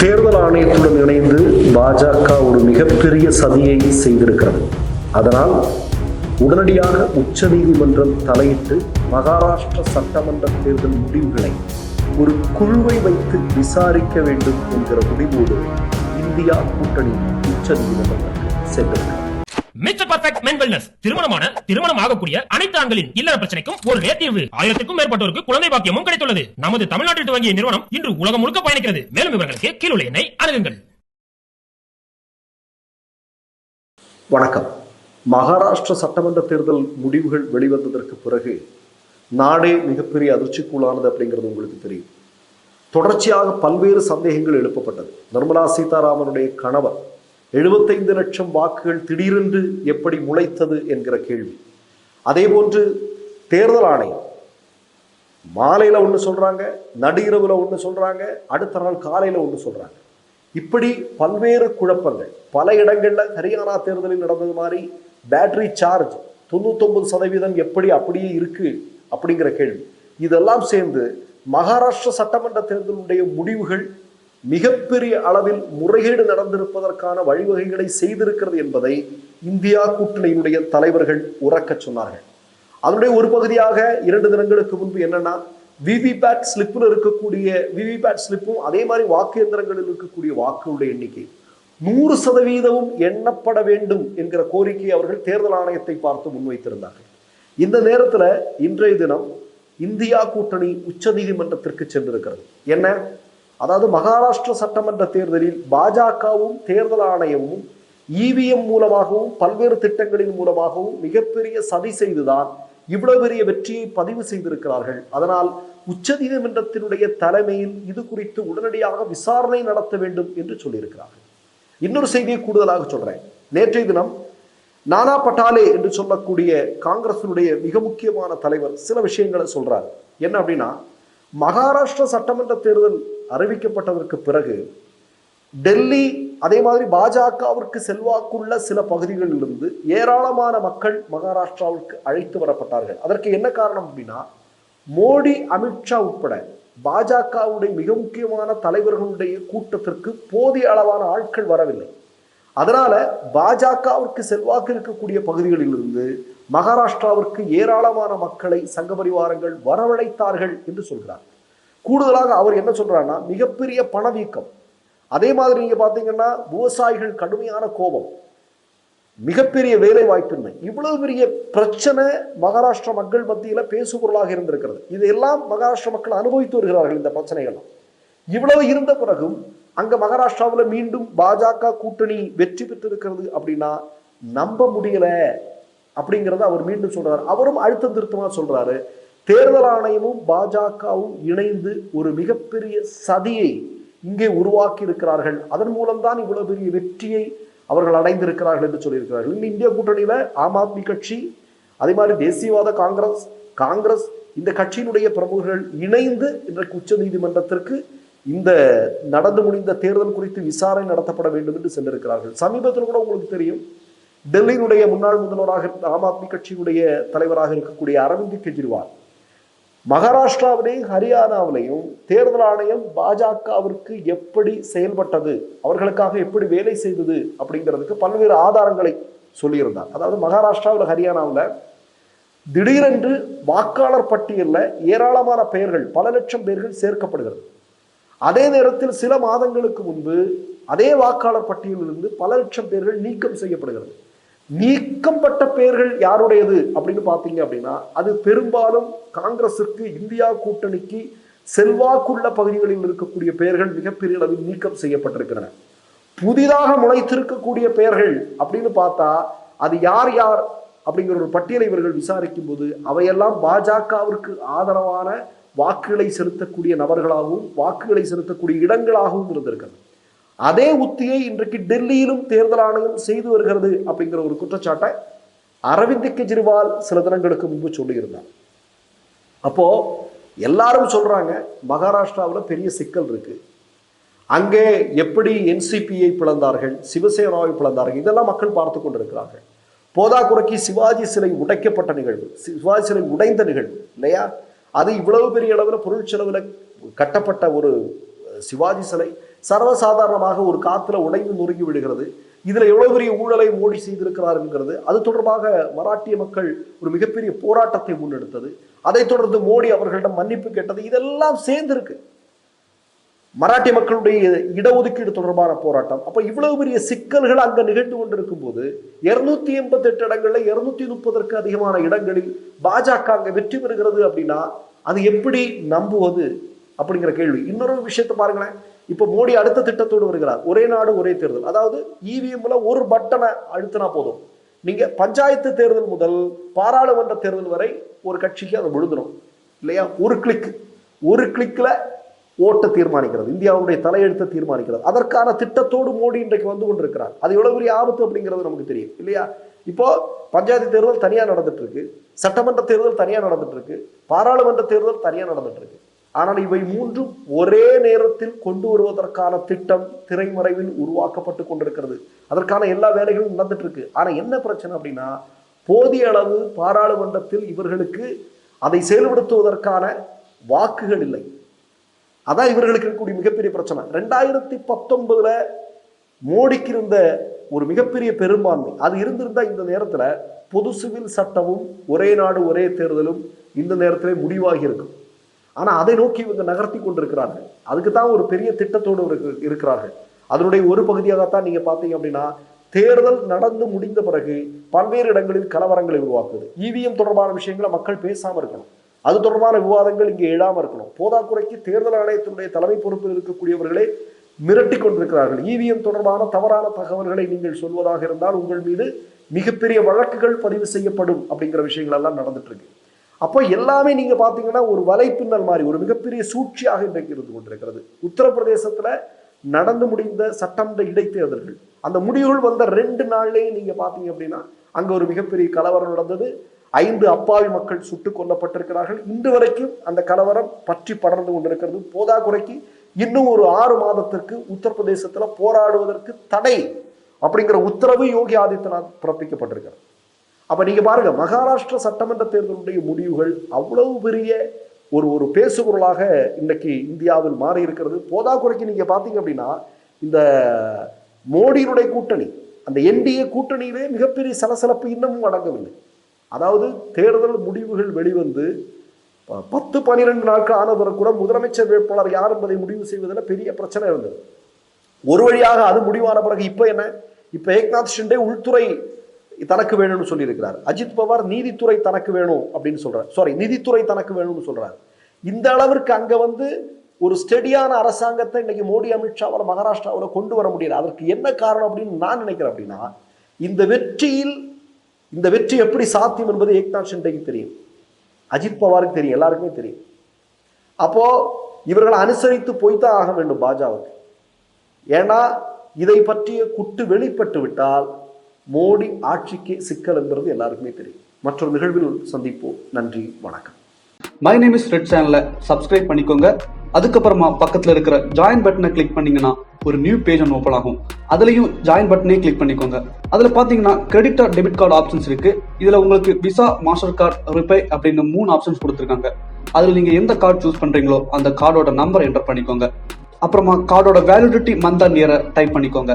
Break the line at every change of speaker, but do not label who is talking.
தேர்தல் ஆணையத்துடன் இணைந்து பாஜக ஒரு மிகப்பெரிய சதியை செய்திருக்கிறது. அதனால் உடனடியாக உச்சநீதிமன்றம் தலையிட்டு மகாராஷ்டிர சட்டமன்ற தேர்தல் முடிவுகளை ஒரு குழுவை வைத்து விசாரிக்க வேண்டும் என்கிற முடிவோடு இந்தியா கூட்டணி உச்சநீதிமன்றத்துக்கு சென்றிருக்கிறது.
மிஸ்டர் பர்ஃபெக்ட் மென் வெல்னஸ் திருமணமான திருமணம் ஆகக்கூடிய அனைத்து ஆண்களின் இல்லற பிரச்சனைக்கும் ஒரு தீர்வு. ஆயிரத்துக்கும் மேற்பட்டோருக்கு குழந்தை பாக்கியமும் கிடைத்துள்ளது. நமது தமிழ்நாட்டில் துவங்கிய நிறுவனம் இன்று உலகம் முழுக்க பயணிக்கிறது. மேலும் விவரங்களுக்கு கீழுள்ள எண்ணை அணுகுங்கள்.
வணக்கம். மகாராஷ்டிர சட்டமன்ற தேர்தல் முடிவுகள் வெளிவந்ததற்கு பிறகு நாடே மிகப்பெரிய அதிர்ச்சிக்குள்ளானது அப்படிங்கிறது உங்களுக்கு தெரியும். தொடர்ச்சியாக பல்வேறு சந்தேகங்கள் எழுப்பப்பட்டது. நிர்மலா சீதாராமனுடைய கணவர் எழுபத்தைந்து லட்சம் வாக்குகள் திடீரென்று எப்படி முளைத்தது என்கிற கேள்வி. அதேபோன்று தேர்தல் ஆணையம். மாலையில் ஒன்று சொல்கிறாங்க நடுஇரவில் ஒன்று சொல்கிறாங்க அடுத்த நாள் காலையில் ஒன்று சொல்கிறாங்க இப்படி பல்வேறு குழப்பங்கள். பல இடங்களில் ஹரியானா தேர்தலில் நடந்தது மாதிரி பேட்டரி சார்ஜ் தொண்ணூத்தொம்பது சதவீதம் எப்படி அப்படியே இருக்குது அப்படிங்கிற கேள்வி. இதெல்லாம் சேர்ந்து மகாராஷ்டிர சட்டமன்ற தேர்தலுடைய முடிவுகள் மிகப்பெரிய அளவில் முறைகேடு நடந்திருப்பதற்கான வழிவகைகளை செய்திருக்கிறது என்பதை இந்தியா கூட்டணியினுடைய தலைவர்கள் உறக்க சொன்னார்கள். அதனுடைய ஒரு பகுதியாக இரண்டு தினங்களுக்கு முன்பு என்னன்னா விவிபேட் ஸ்லிப்பில் இருக்கக்கூடிய விவிபேட் ஸ்லிப்பும் அதே மாதிரி வாக்கு எந்திரங்களில் இருக்கக்கூடிய வாக்குகளுடைய எண்ணிக்கை. நூறு சதவீதமும் எண்ணப்பட வேண்டும் என்கிற கோரிக்கையை அவர்கள் தேர்தல் ஆணையத்தை பார்த்து முன்வைத்திருந்தார்கள். இந்த நேரத்தில் இன்றைய தினம் இந்தியா கூட்டணி உச்சநீதிமன்றத்திற்கு சென்றிருக்கிறது. என்ன? அதாவது மகாராஷ்டிர சட்டமன்ற தேர்தலில் பாஜகவும் தேர்தல் ஆணையமும் இவிஎம் மூலமாகவும் பல்வேறு திட்டங்களின் மூலமாகவும் மிகப்பெரிய சதி செய்துதான் இவ்வளவு பெரிய வெற்றியை பதிவு செய்திருக்கிறார்கள். அதனால் உச்சநீதிமன்றத்தினுடைய தலைமையில் இது குறித்து உடனடியாக விசாரணை நடத்த வேண்டும் என்று சொல்லியிருக்கிறார்கள். இன்னொரு செய்தியை கூடுதலாக சொல்றேன். நேற்றைய தினம் நானா பட்டாலே என்று சொல்லக்கூடிய காங்கிரசினுடைய மிக முக்கியமான தலைவர் சில விஷயங்களை சொல்றார். என்ன அப்படின்னா மகாராஷ்டிர சட்டமன்ற தேர்தல் அறிவிக்கப்பட்டதற்கு பிறகு டெல்லி அதே மாதிரி பாஜகவிற்கு செல்வாக்குள்ள சில பகுதிகளிலிருந்து ஏராளமான மக்கள் மகாராஷ்டிராவிற்கு அழைத்து வரப்பட்டார்கள். அதற்கு என்ன காரணம் அப்படின்னா மோடி அமித்ஷா உட்பட பாஜகவுடைய மிக முக்கியமான தலைவர்களுடைய கூட்டத்திற்கு போதிய அளவான ஆட்கள் வரவில்லை. அதனால பாஜகவிற்கு செல்வாக்கு இருக்கக்கூடிய பகுதிகளிலிருந்து மகாராஷ்டிராவிற்கு ஏராளமான மக்களை சங்க பரிவாரங்கள் வரவழைத்தார்கள் என்று சொல்கிறார். கூடுதலாக அவர் என்ன சொல்கிறாருன்னா மிகப்பெரிய பணவீக்கம். அதே மாதிரி நீங்கள் பார்த்தீங்கன்னா விவசாயிகள் கடுமையான கோபம். மிகப்பெரிய வேலை வாய்ப்பின்மை இவ்வளவு பெரிய பிரச்சனை மகாராஷ்டிர மக்கள் மத்தியில் பேசுபொருளாக இருந்திருக்கிறது. இதையெல்லாம் மகாராஷ்டிர மக்கள் அனுபவித்து வருகிறார்கள் இந்த பிரச்சனைகள்லாம். இவ்வளவு இருந்த பிறகும் அங்கே மகாராஷ்டிராவில் மீண்டும் பாஜக கூட்டணி வெற்றி பெற்றிருக்கிறது அப்படின்னா நம்ப முடியலை அப்படிங்கிறத அவர் மீண்டும் சொல்றாரு. அவரும் அழுத்தம் திருத்தமாக சொல்றாரு. தேர்தல் ஆணையமும் பாஜகவும் இணைந்து ஒரு மிகப்பெரிய சதியை இங்கே உருவாக்கி இருக்கிறார்கள் அதன் மூலம்தான் இவ்வளவு பெரிய வெற்றியை அவர்கள் அடைந்திருக்கிறார்கள் என்று சொல்லியிருக்கிறார்கள். இன்னும் இந்திய கூட்டணியில ஆம் ஆத்மி கட்சி அதே மாதிரி தேசியவாத காங்கிரஸ் காங்கிரஸ் இந்த கட்சியினுடைய பிரமுகர்கள் இணைந்து இன்றைக்கு உச்ச நீதிமன்றத்திற்கு இந்த நடந்து முடிந்த தேர்தல் குறித்து விசாரணை நடத்தப்பட வேண்டும் என்று சென்றிருக்கிறார்கள். சமீபத்தில் கூட உங்களுக்கு தெரியும் டெல்லியினுடைய முன்னாள் முதல்வராக ஆம் ஆத்மி கட்சியினுடைய தலைவராக இருக்கக்கூடிய அரவிந்த் கெஜ்ரிவால். மகாராஷ்டிராவிலையும் ஹரியானாவிலையும் தேர்தல் ஆணையம் பாஜகவிற்கு எப்படி செயல்பட்டது அவர்களுக்காக எப்படி வேலை செய்தது அப்படிங்கிறதுக்கு பல்வேறு ஆதாரங்களை சொல்லியிருந்தார். அதாவது மகாராஷ்டிராவில் ஹரியானாவில் திடீரென்று வாக்காளர் பட்டியலில் ஏராளமான பெயர்கள் பல லட்சம் பேர்கள் சேர்க்கப்படுகிறது. அதே நேரத்தில் சில மாதங்களுக்கு முன்பு அதே வாக்காளர் பட்டியலிலிருந்து பல லட்சம் பேர்கள் நீக்கம் செய்யப்படுகிறது. நீக்கப்பட்ட பெயர்கள் யாருடையது அப்படின்னு பார்த்தீங்க அப்படின்னா அது பெரும்பாலும் காங்கிரஸிற்கு இந்தியா கூட்டணிக்கு செல்வாக்குள்ள பகுதிகளில் இருக்கக்கூடிய பெயர்கள் மிகப்பெரிய அளவில் நீக்கம் செய்யப்பட்டிருக்கின்றன. புதிதாக முளைத்திருக்கக்கூடிய பெயர்கள் அப்படின்னு பார்த்தா அது யார் யார் அப்படிங்கிற ஒரு பட்டியலை இவர்கள் விசாரிக்கும் போது அவையெல்லாம் பாஜகவிற்கு ஆதரவான வாக்குகளை செலுத்தக்கூடிய நபர்களாகவும் வாக்குகளை செலுத்தக்கூடிய இடங்களாகவும் இருந்திருக்கிறது. அதே உத்தியை இன்றைக்கு டெல்லியிலும் தேர்தல் ஆணையம் செய்து வருகிறது அப்படிங்கிற ஒரு குற்றச்சாட்டை அரவிந்த் கெஜ்ரிவால் சில தினங்களுக்கு முன்பு சொல்லியிருந்தார். அப்போ எல்லாரும் சொல்றாங்க மகாராஷ்டிராவில் பெரிய சிக்கல் இருக்கு. அங்கே எப்படி என்சிபியை பிளந்தார்கள் சிவசேனாவை பிளந்தார்கள் இதெல்லாம் மக்கள் பார்த்து கொண்டிருக்கிறார்கள். போதாக்குறைக்கு சிவாஜி சிலை உடைக்கப்பட்ட நிகழ்வு சிவாஜி சிலை உடைந்த நிகழ்வு இல்லையா? அது இவ்வளவு பெரிய அளவில் பொருள் செலவில் கட்டப்பட்ட ஒரு சிவாஜி சிலை சர்வசாதாரணமாக ஒரு காத்துல உடைந்து நொறுங்கி விடுகிறது. இதுல எவ்வளவு பெரிய ஊழலை மோடி செய்திருக்கிறார் என்கிறது அது தொடர்பாக மராட்டிய மக்கள் ஒரு மிகப்பெரிய போராட்டத்தை முன்னெடுத்தது. அதைத் தொடர்ந்து மோடி அவர்களிடம் மன்னிப்பு கேட்டது இதெல்லாம் சேர்ந்திருக்கு. மராட்டிய மக்களுடைய இடஒதுக்கீடு தொடர்பான போராட்டம். அப்ப இவ்வளவு பெரிய சிக்கல்கள் அங்க நிகழ்ந்து கொண்டிருக்கும் போது இருநூத்தி எண்பத்தி எட்டு இடங்கள்ல இருநூத்தி முப்பதற்கு அதிகமான இடங்களில் பாஜக அங்க வெற்றி பெறுகிறது அப்படின்னா அது எப்படி நம்புவது அப்படிங்கிற கேள்வி. இன்னொரு விஷயத்தை பாருங்களேன். இப்போ மோடி அடுத்த திட்டத்தோடு வருகிறார். ஒரே நாடு ஒரே தேர்தல். அதாவது இவிஎம்ல ஒரு பட்டனை அழுத்தினா போதும். நீங்க பஞ்சாயத்து தேர்தல் முதல் பாராளுமன்ற தேர்தல் வரை ஒரு கட்சிக்கு அதை விழுந்துடும் இல்லையா? ஒரு கிளிக் ஒரு கிளிக்ல ஓட்டை தீர்மானிக்கிறது. இந்தியாவுடைய தலையெழுத்தை தீர்மானிக்கிறது. அதற்கான திட்டத்தோடு மோடி இன்றைக்கு வந்து கொண்டிருக்கிறார். அது எவ்வளவு பெரிய ஆபத்து அப்படிங்கிறது நமக்கு தெரியும். இல்லையா? இப்போ பஞ்சாயத்து தேர்தல் தனியா நடந்துட்டு இருக்கு. சட்டமன்ற தேர்தல் தனியா நடந்துட்டு இருக்கு. பாராளுமன்ற தேர்தல் தனியா நடந்துட்டு இருக்கு. ஆனால் இவை மூன்றும் ஒரே நேரத்தில் கொண்டு வருவதற்கான திட்டம் திரைமறைவில் உருவாக்கப்பட்டு கொண்டிருக்கிறது. அதற்கான எல்லா வேலைகளும் நடந்துட்டு இருக்கு ஆனால் என்ன பிரச்சனை அப்படின்னா போதிய அளவு பாராளுமன்றத்தில் இவர்களுக்கு அதை செயல்படுத்துவதற்கான வாக்குகள் இல்லை. அதான் இவர்களுக்கு இருக்கக்கூடிய மிகப்பெரிய பிரச்சனை. ரெண்டாயிரத்தி பத்தொன்பதுல மோடிக்கு இருந்த ஒரு மிகப்பெரிய பெரும்பான்மை அது இருந்திருந்தா இந்த நேரத்தில் பொது சிவில் சட்டமும் ஒரே நாடு ஒரே தேர்தலும் இந்த நேரத்திலே முடிவாகி இருக்கும். ஆனால் அதை நோக்கி இவங்க நகர்த்தி கொண்டிருக்கிறார்கள். அதுக்கு தான் ஒரு பெரிய திட்டத்தோடு ஒரு இருக்கிறார்கள். அதனுடைய ஒரு பகுதியாகத்தான் நீங்கள் பார்த்தீங்க அப்படின்னா தேர்தல் நடந்து முடிந்த பிறகு பல்வேறு இடங்களில் கலவரங்களை உருவாக்குது. இவிஎம் தொடர்பான விஷயங்களை மக்கள் பேசாமல் இருக்கணும். அது தொடர்பான விவாதங்கள் இங்கே எழாமல் இருக்கணும். போதாக்குறைக்கு தேர்தல் ஆணையத்தினுடைய தலைமை பொறுப்பில் இருக்கக்கூடியவர்களே மிரட்டி கொண்டிருக்கிறார்கள். இவிஎம் தொடர்பான தவறான தகவல்களை நீங்கள் சொல்வதாக இருந்தால் உங்கள் மீது மிகப்பெரிய வழக்குகள் பதிவு செய்யப்படும் அப்படிங்கிற விஷயங்கள் எல்லாம் நடந்துட்டு இருக்கு. அப்போ எல்லாமே நீங்கள் பார்த்தீங்கன்னா ஒரு வலைப்பின்னல் மாதிரி ஒரு மிகப்பெரிய சூழ்ச்சியாக இன்றைக்கு இருந்து கொண்டிருக்கிறது. உத்தரப்பிரதேசத்தில் நடந்து முடிந்த சட்டமன்ற இடைத்தேர்தல்கள். அந்த முடிவுகள் வந்த ரெண்டு நாள்லேயும் நீங்கள் பார்த்தீங்க அப்படின்னா அங்கே ஒரு மிகப்பெரிய கலவரம் நடந்தது. ஐந்து அப்பாவி மக்கள் சுட்டுக் கொல்லப்பட்டிருக்கிறார்கள். இன்று வரைக்கும் அந்த கலவரம் பற்றி படர்ந்து கொண்டிருக்கிறது. போதாக்குறைக்கு இன்னும் ஒரு ஆறு மாதத்திற்கு உத்தரப்பிரதேசத்தில் போராடுவதற்கு தடை அப்படிங்கிற உத்தரவு யோகி ஆதித்யநாத் பிறப்பிக்கப்பட்டிருக்கிறது அப்போ நீங்கள் பாருங்கள் மகாராஷ்டிரா சட்டமன்ற தேர்தலுடைய முடிவுகள் அவ்வளவு பெரிய ஒரு ஒரு பேசுபொருளாக இன்றைக்கு இந்தியாவில் மாறி இருக்கிறது போதாக்குறைக்கு நீங்கள் பார்த்தீங்க அப்படின்னா இந்த மோடியினுடைய கூட்டணி அந்த என்டிஏ கூட்டணியிலே மிகப்பெரிய சலசலப்பு இன்னமும் அடங்கவில்லை. அதாவது தேர்தல் முடிவுகள் வெளிவந்து பத்து பன்னிரெண்டு நாட்கள் ஆன பிறகு கூட முதலமைச்சர் வேட்பாளர் யார் என்பதை முடிவு செய்வதில் பெரிய பிரச்சனை இருந்தது. ஒரு வழியாக அது முடிவான பிறகு இப்போ என்ன? இப்போ ஏக்நாத் ஷிண்டே உள்துறை தனக்கு வேணும்னு சொல்லியிருக்கிறார். அஜித் பவார் நீதித்துறை தனக்கு வேணும் அப்படின்னு சொல்றார். சாரி நிதித்துறை தனக்கு வேணும்னு சொல்றார். இந்த அளவிற்கு அங்க வந்து ஒரு ஸ்டெடியான அரசாங்கத்தை இன்னைக்கு மோடி அமித்ஷாவில் மகாராஷ்டிராவில் கொண்டு வர முடியல. அதற்கு என்ன காரணம் அப்படின்னு நான் நினைக்கிறேன் அப்படின்னா இந்த வெற்றியில் இந்த வெற்றி எப்படி சாத்தியம் என்பது ஏக்நாத் ஷிண்டேக்கு தெரியும். அஜித் பவாருக்கு தெரியும் எல்லாருக்குமே தெரியும். அப்போ இவர்களை அனுசரித்து போய்தான் ஆக வேண்டும் பாஜகவுக்கு ஏன்னா இதை பற்றிய குட்டு வெளிப்பட்டு விட்டால் மோடி ஆட்சிக்கு சிக்கல் என்பது எல்லாருக்குமே தெரியும். மற்றொரு நிகழ்வில் சந்திப்போம். நன்றி வணக்கம்.
மை நேம் இஸ் ரெட் சேனலை சப்ஸ்கிரைப் பண்ணிக்கோங்க. அதுக்கப்புறமா பக்கத்துல இருக்கிற ஜாயின் பட்டனை கிளிக் பண்ணீங்கன்னா ஒரு நியூ பேஜ் ஒன்று ஓப்பன் ஆகும். அதுலயும் ஜாயின் பட்டனே கிளிக் பண்ணிக்கோங்க. அதுல பாத்தீங்கன்னா credit or debit card options இருக்கு. இதுல உங்களுக்கு விசா மாஸ்டர் கார்டு ரிப்பே அப்படின்னு மூணு ஆப்ஷன்ஸ் கொடுத்துருக்காங்க. அதுல நீங்க எந்த கார்டு சூஸ் பண்றீங்களோ அந்த கார்டோட நம்பர் என்டர் பண்ணிக்கோங்க. அப்புறமா கார்டோட வேலிடிட்டி மந்த் அண்ட் இயரை டைப் பண்ணிக்கோங்க.